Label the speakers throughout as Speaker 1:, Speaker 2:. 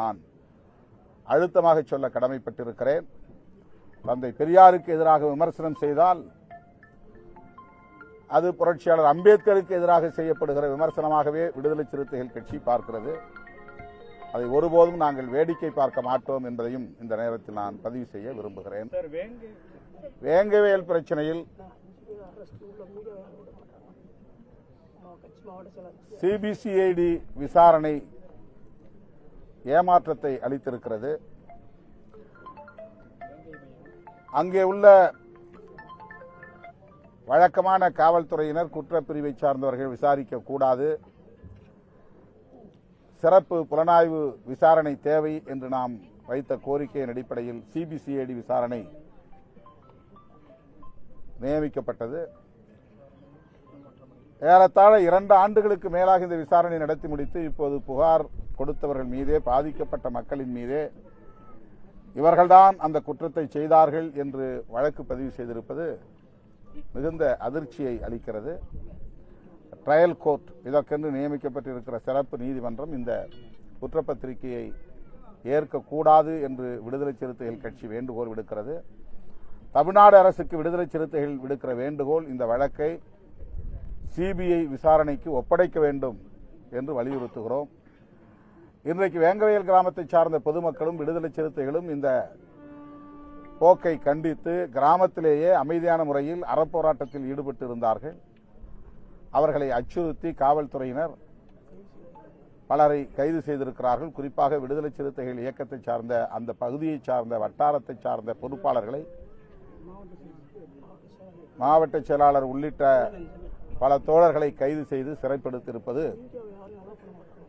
Speaker 1: நான் அழுத்தமாக சொல்ல கடமைப்பட்டிருக்கிறேன். தந்தை பெரியாருக்கு எதிராக விமர்சனம் செய்தால் அது புரட்சியாளர் அம்பேத்கருக்கு எதிராக செய்யப்படுகிற விமர்சனமாகவே விடுதலை சிறுத்தைகள் கட்சி பார்க்கிறது. அதை ஒருபோதும் நாங்கள் வேடிக்கை பார்க்க மாட்டோம் என்பதையும் இந்த நேரத்தில் நான் பதிவு செய்ய விரும்புகிறேன். வேங்கவேல் பிரச்சனையில் சிபிசிஐடி விசாரணை ஏமாற்றத்தை அளித்திருக்கிறது. அங்கே உள்ள வழக்கமான காவல்துறையினர் குற்றப்பிரிவை சார்ந்தவர்கள் விசாரிக்க கூடாது. சிறப்பு புலனாய்வு விசாரணை தேவை என்று நாம் வைத்த கோரிக்கையின் அடிப்படையில் சிபிசிஐடி விசாரணை நியமிக்கப்பட்டது. ஏறத்தாழ இரண்டு ஆண்டுகளுக்கு மேலாக இந்த விசாரணை நடத்தி முடித்து இப்போது புகார் கொடுத்தவர்கள் மீதே பாதிக்கப்பட்ட மக்களின் மீதே இவர்கள்தான் அந்த குற்றத்தை செய்தார்கள் என்று வழக்கு பதிவு செய்திருப்பது மிகுந்த அதிர்ச்சியை அளிக்கிறது. ட்ரையல் கோர்ட் இதற்கென்று நியமிக்கப்பட்டிருக்கிற சிறப்பு நீதிமன்றம் இந்த குற்றப்பத்திரிகையை ஏற்கக்கூடாது என்று விடுதலை சிறுத்தைகள் கட்சி வேண்டுகோள் விடுக்கிறது. தமிழ்நாடு அரசுக்கு விடுதலை சிறுத்தைகள் விடுக்கிற வேண்டுகோள் இந்த வழக்கை சிபிஐ விசாரணைக்கு ஒப்படைக்க வேண்டும் என்று வலியுறுத்துகிறோம். இன்றைக்கு வேங்கவயல் கிராமத்தை சார்ந்த பொதுமக்களும் விடுதலை சிறுத்தைகளும் இந்த போக்கை கண்டித்து கிராமத்திலேயே அமைதியான முறையில் அறப்போராட்டத்தில் ஈடுபட்டு இருந்தார்கள் அவர்களை அச்சுறுத்தி காவல்துறையினர் பலரை கைது செய்திருக்கிறார்கள். குறிப்பாக விடுதலை சிறுத்தைகள் இயக்கத்தை சார்ந்த அந்த பகுதியை சார்ந்த வட்டாரத்தை சார்ந்த பொறுப்பாளர்களை மாவட்ட செயலாளர் உள்ளிட்ட பல தோழர்களை கைது செய்து சிறைப்படுத்தியிருப்பது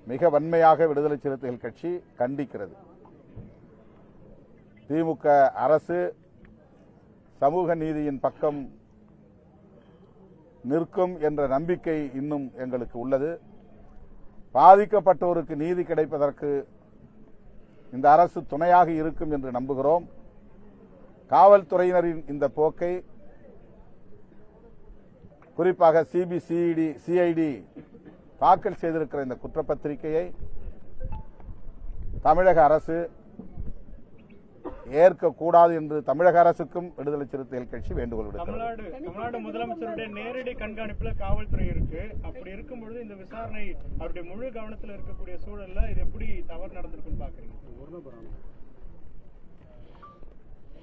Speaker 1: மிக வன்மையாக விடுதலை சிறுத்தைகள் கட்சி கண்டிக்கிறது. திமுக அரசு சமூக நீதியின் பக்கம் நிற்கும் என்ற நம்பிக்கை இன்னும் எங்களுக்கு உள்ளது. பாதிக்கப்பட்டோருக்கு நீதி கிடைப்பதற்கு இந்த அரசு துணையாக இருக்கும் என்று நம்புகிறோம். காவல்துறையினரின் இந்த போக்கை குறிப்பாக சிபிசிஐடி சிஐடி தாக்கல் செய்திருக்கிற இந்த குற்றப்பத்திரிகையை தமிழக அரசு ஏற்கக்கூடாது என்று தமிழக அரசுக்கும் விடுதலை சிறுத்தைகள் கட்சி வேண்டுகோள் விடுக்கிறது.
Speaker 2: தமிழ்நாடு முதலமைச்சருடைய நேரடி கண்காணிப்புல காவல்துறை இருக்கு. அப்படி இருக்கும் பொழுது இந்த விசாரணை அவருடைய முழு கவனத்துல இருக்கக்கூடிய சூழல்ல இது எப்படி தவறு நடந்திருக்குன்னு பாக்குறீங்க?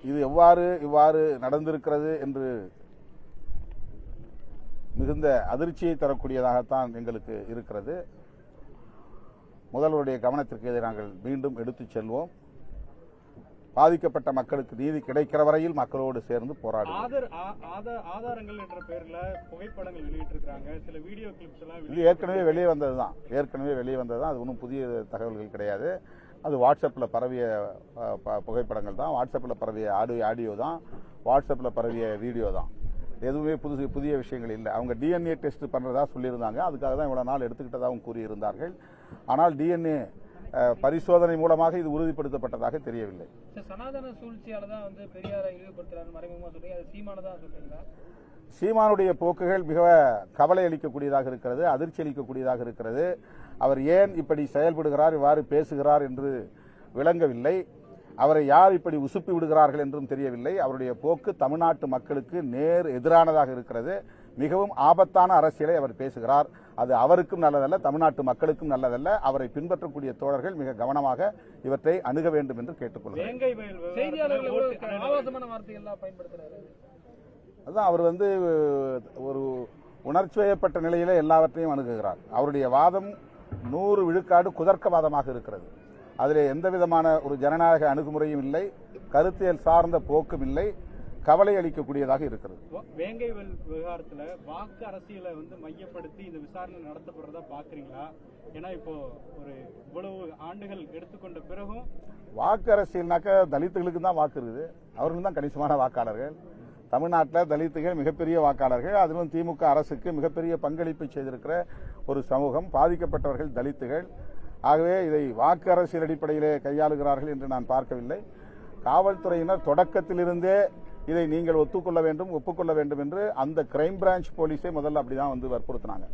Speaker 1: இது எவ்வாறு இவ்வாறு நடந்திருக்கிறது என்று மிகுந்த அதிர்ச்சியை தரக்கூடியதாகத்தான் எங்களுக்கு இருக்கிறது. முதல்வருடைய கவனத்திற்கு இதை நாங்கள் மீண்டும் எடுத்துச் செல்வோம். பாதிக்கப்பட்ட மக்களுக்கு நீதி கிடைக்கிற வரையில் மக்களோடு சேர்ந்து போராடுவோம். இது ஏற்கனவே வெளியே வந்தது தான் ஏற்கனவே வெளியே வந்தது தான் அது ஒன்றும் புதிய தகவல்கள் கிடையாது. அது வாட்ஸ்அப்பில் பரவிய புகைப்படங்கள் தான் வாட்ஸ்அப்பில் பரவிய ஆடியோ ஆடியோ தான் வாட்ஸ்அப்பில் பரவிய வீடியோ தான் எதுவுமே புதுசு புதிய விஷயங்கள் இல்லை. அவங்க டிஎன்ஏ டெஸ்ட் பண்ணுறதா சொல்லியிருந்தாங்க. அதுக்காக தான் இவ்வளோ நாள் எடுத்துக்கிட்டதாகவும் கூறியிருந்தார்கள். ஆனால் டிஎன்ஏ பரிசோதனை மூலமாக இது உறுதிப்படுத்தப்பட்டதாக தெரியவில்லை.
Speaker 3: சார், சனாதன சூழ்ச்சியால தான் வந்து பெரியாரை இழிவுபடுத்துறாரு மறைமுகமா சொல்றீங்க. அது சீமான தான் சொல்றீங்களா?
Speaker 1: சீமானுடைய போக்குகள் மிக கவலை அளிக்கக்கூடியதாக இருக்கிறது அதிர்ச்சி அளிக்கக்கூடியதாக இருக்கிறது. அவர் ஏன் இப்படி செயல்படுகிறார் இவ்வாறு பேசுகிறார் என்று விளங்கவில்லை. அவரை யார் இப்படி உசுப்பி விடுகிறார்கள் என்றும் தெரியவில்லை. அவருடைய போக்கு தமிழ்நாட்டு மக்களுக்கு நேர் எதிரானதாக இருக்கிறது. மிகவும் ஆபத்தான அரசியலை அவர் பேசுகிறார். அது அவருக்கும் நல்லதல்ல தமிழ்நாட்டு மக்களுக்கும் நல்லதல்ல. அவரை பின்பற்றக்கூடிய தோழர்கள் மிக கவனமாக இவற்றை அணுக வேண்டும் என்று
Speaker 3: பயன்படுத்துறாரு.
Speaker 1: அதான் அவர் வந்து ஒரு உணர்ச்சி வயப்பட்ட நிலையில எல்லாவற்றையும் அணுகுகிறார். அவருடைய வாதம் நூறு விழுக்காடு குதர்க்கவாதமாக இருக்கிறது. அதிலே எந்த விதமான ஒரு ஜனநாயக அணுகுமுறையும் இல்லை கருத்தியல் சார்ந்த போக்கும் இல்லை கவலை அளிக்கக்கூடியதாக இருக்கிறது.
Speaker 2: வேங்கை விவகாரத்துல வாக்கு அரசியலை வந்து மையப்படுத்தி இந்த விசாரணை நடத்தப்படுறதா பாக்குறீங்களா? ஏன்னா இப்போ ஒரு இவ்வளவு ஆண்டுகள் எடுத்துக்கொண்ட பிறகும்
Speaker 1: வாக்கு அரசியல்னாக்க தலித்துகளுக்கு தான் வாக்கு இருக்குது. அவர்கள் தான் கணிசமான வாக்காளர்கள். தமிழ்நாட்டில் தலித்துகள் மிகப்பெரிய வாக்காளர்கள். அதிலும் திமுக அரசுக்கு மிகப்பெரிய பங்களிப்பை செய்திருக்கிற ஒரு சமூகம். பாதிக்கப்பட்டவர்கள் தலித்துகள். ஆகவே இதை வாக்கு அரசியல் அடிப்படையிலே கையாளுகிறார்கள் என்று நான் பார்க்கவில்லை. காவல்துறையினர் தொடக்கத்திலிருந்தே இதை நீங்கள் ஒத்துக்கொள்ள வேண்டும் ஒப்புக்கொள்ள வேண்டும் என்று அந்த கிரைம் பிரான்ச் போலீஸே முதல்ல அப்படிதான் வந்து வற்புறுத்தினாங்க.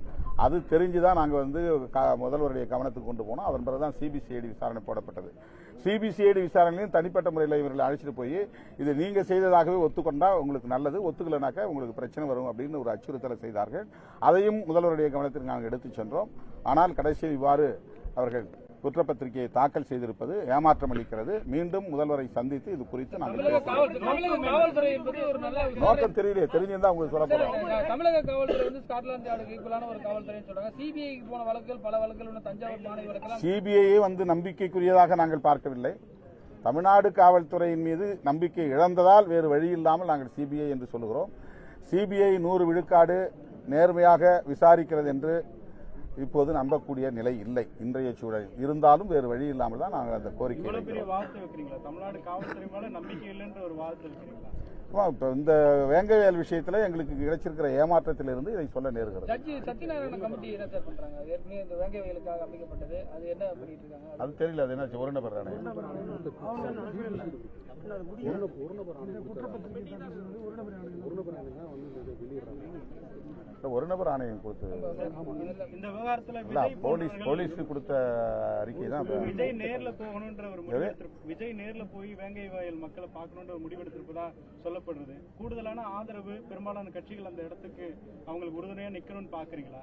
Speaker 1: அது தெரிஞ்சுதான் நாங்கள் வந்து முதல்வருடைய கவனத்துக்கு கொண்டு போனோம். அதன் பிறகுதான் சிபிசிஐடி விசாரணை போடப்பட்டது. சிபிசிஐடி விசாரணையும் தனிப்பட்ட முறையில் இவர்களை அழைச்சிட்டு போய் இது நீங்க செய்ததாகவே ஒத்துக்கொண்டா உங்களுக்கு நல்லது ஒத்துக்கலைனாக்கா உங்களுக்கு பிரச்சனை வரும் அப்படின்னு ஒரு அச்சுறுத்தலை செய்தார்கள். அதையும் முதல்வருடைய கவனத்திற்கு நாங்கள் எடுத்துச் சென்றோம். ஆனால் கடைசியில் இவ்வாறு அவர்கள் குற்றப்பத்திரிகையை தாக்கல் செய்திருப்பது ஏமாற்றம் அளிக்கிறது. மீண்டும் முதல்வரை சந்தித்து இது குறித்து நாங்கள் நோக்கம் தெரியலையே தெரிஞ்சிருந்தா உங்களுக்கு சொல்ல போறோம்
Speaker 3: தமிழக காவல்துறை வந்து ஸ்காட்லாந்து ஈக்குவலான ஒரு காவல்துறைன்னு சொல்றாங்க. சிபிஐக்கு போன வழக்குகள் பல வழக்குகள் தஞ்சாவூர் மாணவி வழக்கெல்லாம்
Speaker 1: சிபிஐயை வந்து நம்பிக்கைக்குரியதாக நாங்கள் பார்க்கவில்லை. தமிழ்நாடு காவல்துறையின் மீது நம்பிக்கை இழந்ததால் வேறு வழி இல்லாமல் நாங்கள் சிபிஐ என்று சொல்லுகிறோம். சிபிஐ நூறு விழுக்காடு நேர்மையாக விசாரிக்கிறது என்று இப்போது நம்பக்கூடிய நிலை இல்லை. இன்றைய சூழல் இருந்தாலும் வேறு வழி இல்லாமல் தான் நாங்கள் அந்த கோரிக்கை இப்ப இந்த வேங்கவேல் விஷயத்துல எங்களுக்கு கிடைச்சிருக்கிற ஏமாற்றத்திலிருந்து இதை சொல்ல நேருகிறது.
Speaker 3: அது
Speaker 1: தெரியல அது என்ன ஒரு நபர் தானே? ஒரு நபர் ஆணையம் கொடுத்து
Speaker 2: இந்த விவகாரத்துல
Speaker 1: போலீஸ் போலீஸ்க்கு கொடுத்த அறிக்கை தான் இப்ப-
Speaker 2: விஜய் நேர்ல போகணும்ன்ற ஒரு விஜய் நேர்ல போய் வேங்கை வயல் மக்களை பார்க்கணும்ன்ற ஒரு முடிவு எடுத்திருப்பதா சொல்லப்படுறது கூடுதலான ஆதரவு பெரும்பாலான கட்சிகள் அந்த இடத்துக்கு அவங்களுக்கு உறுதுணையா நிக்கணும்னு பாக்குறீங்களா?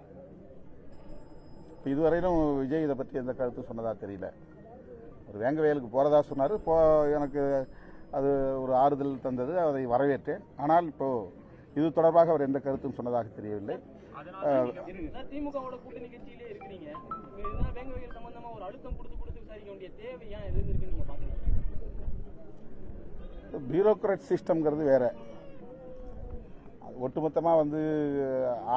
Speaker 1: இப்ப இதுவரையிலும் விஜய் இதை பற்றி எந்த கருத்தும் சொன்னதா தெரியல. ஒரு வேங்க வயலுக்கு போறதா சொன்னாரு. போ எனக்கு அது ஒரு ஆறுதல் தந்தது. அதை வரவேற்றேன். ஆனால் இப்போ இது தொடர்பாக அவர் எந்த கருத்தும் சொன்னதாக தெரியவில்லை. பியூரோக்ராட் சிஸ்டம்ங்கிறது வேற. ஒட்டுமொத்தமாக வந்து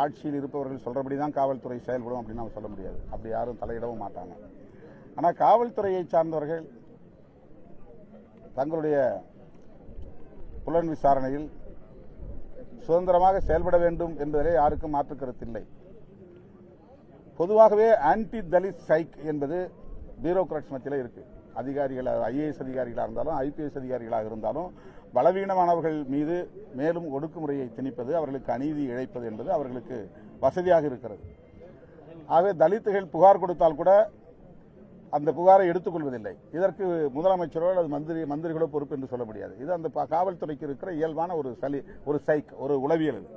Speaker 1: ஆட்சியில் இருப்பவர்கள் சொல்றபடி தான் காவல்துறை செயல்படும் அப்படின்னு நம்ம சொல்ல முடியாது. அப்படி யாரும் தலையிடவும் மாட்டாங்க. ஆனால் காவல்துறையை சார்ந்தவர்கள் தங்களுடைய புலன் விசாரணையில் சுதந்திரமாக செயல்பட வேண்டும் என்பதிலே யாருக்கும் மாற்று கருத்தில்லை பொதுவாகவே ஆன்டி தலித் சைக் என்பது பியூரோக்ராட்ஸ் மத்தியில் இருக்கு. அதிகாரிகள் ஐஏஎஸ் அதிகாரிகளாக இருந்தாலும் ஐபிஎஸ் அதிகாரிகளாக இருந்தாலும் பலவீனமானவர்கள் மீது மேலும் ஒடுக்குமுறையை திணிப்பது அவர்களுக்கு அநீதி இழைப்பது என்பது அவர்களுக்கு வசதியாக இருக்கிறது. ஆகவே தலித்துகள் புகார் கொடுத்தால் கூட அந்த புகாரை எடுத்துக்கொள்வதில்லை. இதற்கு முதலமைச்சரோ அல்லது மந்திரி மந்திரிகளோ பொறுப்பு என்று சொல்ல முடியாது. இது அந்த ப- காவல்துறைக்கு இருக்கிற இயல்பான ஒரு சலி ஒரு சைக் ஒரு உளவியல் இது.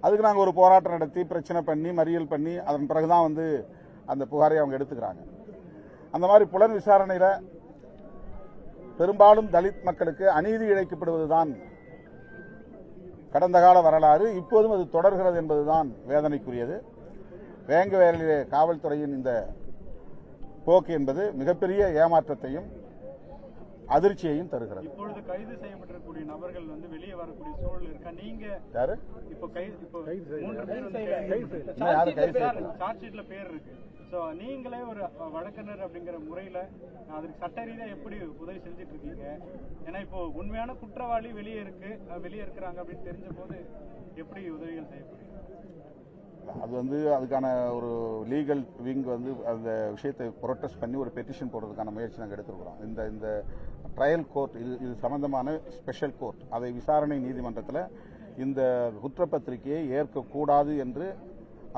Speaker 1: அதுக்கு நாங்கள் ஒரு போராட்டம் நடத்தி பிரச்சனை பண்ணி மறியல் பண்ணி அதன் பிறகுதான் வந்து அந்த புகாரை அவங்க எடுத்துக்கிறாங்க. அந்த மாதிரி புலன் விசாரணையில் பெரும்பாலும் தலித் மக்களுக்கு அநீதி இழைக்கப்படுவதுதான் கடந்த கால வரலாறு. இப்போதும் அது தொடர்கிறது என்பதுதான் வேதனைக்குரியது. வேங்க வேலையிலே காவல்துறையின் இந்த போக்கு என்பது மிகப்பெரிய ஏமாற்றத்தையும் அதிர்ச்சியையும் தருகிறது.
Speaker 2: இப்பொழுது கைது செய்யப்பட்டிருக்கக்கூடிய நபர்கள் வந்து வெளியே வரக்கூடிய சூழல் இருக்கா? நீங்க
Speaker 1: யாரு?
Speaker 2: இப்போ கைது இப்போ மூன்று பேர் வந்து
Speaker 1: இன்னும் யாரும் கைது.
Speaker 2: சார்ஜ் ஷீட்ல பேர் இருக்கு. சோ நீங்களே ஒரு வழக்கறிஞர் அப்படிங்கிற முறையில அதுக்கு சட்ட ரீதியா எப்படி உதவி செஞ்சுட்டு இருக்கீங்க ஏன்னா இப்போ உண்மையான குற்றவாளி வெளியே இருக்கு வெளியே இருக்கிறாங்க அப்படின்னு தெரிஞ்ச போது எப்படி உதவிகள் செய்யப்படுறீங்க
Speaker 1: அது வந்து அதுக்கான ஒரு லீகல் விங் வந்து அந்த விஷயத்தை ப்ரொட்டஸ்ட் பண்ணி ஒரு பெட்டிஷன் போடுறதுக்கான முயற்சி நாங்கள் எடுத்துருக்கிறோம். இந்த இந்த ட்ரையல் கோர்ட் இது இது சம்பந்தமான ஸ்பெஷல் கோர்ட் அதை விசாரணை நீதிமன்றத்தில் இந்த குற்றப்பத்திரிகையை ஏற்கக்கூடாது என்று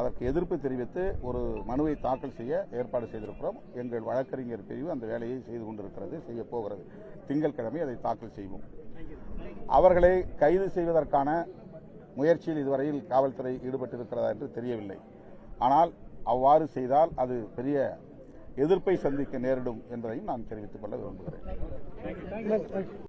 Speaker 1: அதற்கு எதிர்ப்பு தெரிவித்து ஒரு மனுவை தாக்கல் செய்ய ஏற்பாடு செய்திருக்கிறோம். எங்கள் வழக்கறிஞர் பிரிவு அந்த வேலையை செய்து கொண்டிருக்கிறது செய்ய போகிறது. திங்கட்கிழமை அதை தாக்கல் செய்வோம். அவர்களை கைது செய்வதற்கான முயற்சியில் இதுவரையில் காவல்துறை ஈடுபட்டிருக்கிறதா என்று தெரியவில்லை. ஆனால் அவ்வாறு செய்தால் அது பெரிய எதிர்ப்பை சந்திக்க நேரிடும் என்பதையும் நான் தெரிவித்துக் கொள்ள விரும்புகிறேன்.